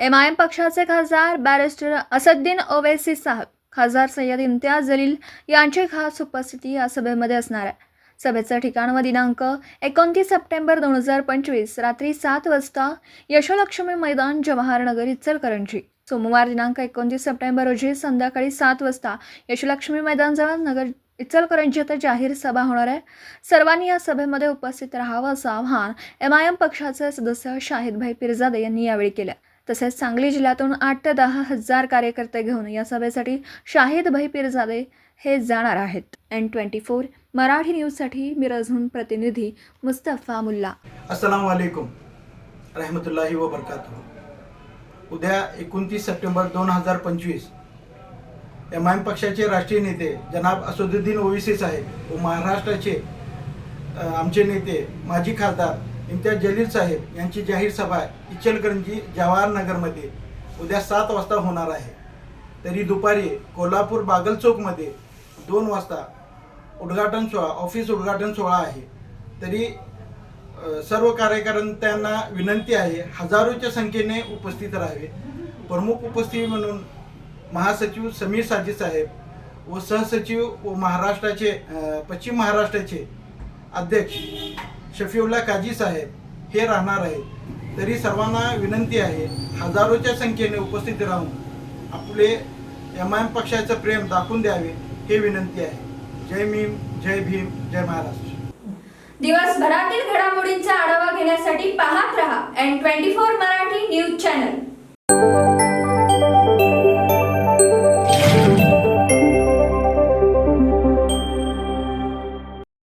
M I am पक्षाचे खासदार barrister Asaduddin Owaisi साहेब खासदार सय्यद इम्तियाज जलील यांची खास उपस्थिती या सभेमध्ये असणार आहे. सभेचं ठिकाण व दिनांक एकोणतीस सप्टेंबर दोन हजार पंचवीस रात्री सात वाजता यशोलक्ष्मी मैदान जवाहरनगर इचलकरंजी. सोमवार दिनांक एकोणतीस सप्टेंबर रोजी संध्याकाळी सात वाजता यशोलक्ष्मी मैदानजवळ नगर इचलकरंजी येथे जाहीर सभा होणार आहे. सर्वांनी या सभेमध्ये उपस्थित राहावं असं आवाहन एम आय एम पक्षाचे सदस्य शाहिदभाई पिरजादे यांनी यावेळी केलं. तसेच सांगली जिल्ह्यातून आठ ते दहा हजार कार्यकर्ते घेऊन या सभेसाठी शाहिदभाई पिरजादे हे जाणार आहेत. एन ट्वेंटी फोर मराठी न्यूजसाठी मिरजहून प्रतिनिधी मुस्तफा मुल्ला. अस्सलाम वालेकुम रहमतुल्लाही व बरकातुह. उद्या एकोणतीस सप्टेंबर दोन हजार पंचवीस एम आय एम पक्षाचे राष्ट्रीय नेते जनाब असदुद्दीन ओवीसी साहेब व महाराष्ट्राचे आमचे नेते माजी खासदार इम्तियाज जलील साहेब यांची जाहीर सभा इचलकरंजी जवाहरनगरमध्ये उद्या सात वाजता होणार आहे. तरी दुपारी कोल्हापूर बागल चौकमध्ये दोन वाजता उद्घाटन सोहळा ऑफिस उद्घाटन सोहळा आहे. तरी सर्व कार्यकर्त्यांना विनंती आहे हजारोच्या संख्येने उपस्थित राहावे. प्रमुख उपस्थिती म्हणून महासचिव समीर साजी साहेब व सहसचिव व महाराष्ट्राचे पश्चिम महाराष्ट्राचे अध्यक्ष शफीउल्ला काजी साहेब हे राहणार आहेत. तरी सर्वांना विनंती आहे हजारोच्या संख्येने उपस्थित राहून आपले एम आय एम पक्षाचं प्रेम दाखवून द्यावे हे विनंती आहे. जय भीम जय भीम जय महाराष्ट्र. दिवसभरातील घडामोडींचा आढावा घेण्यासाठी पाहत रहा N twenty four Marathi news channel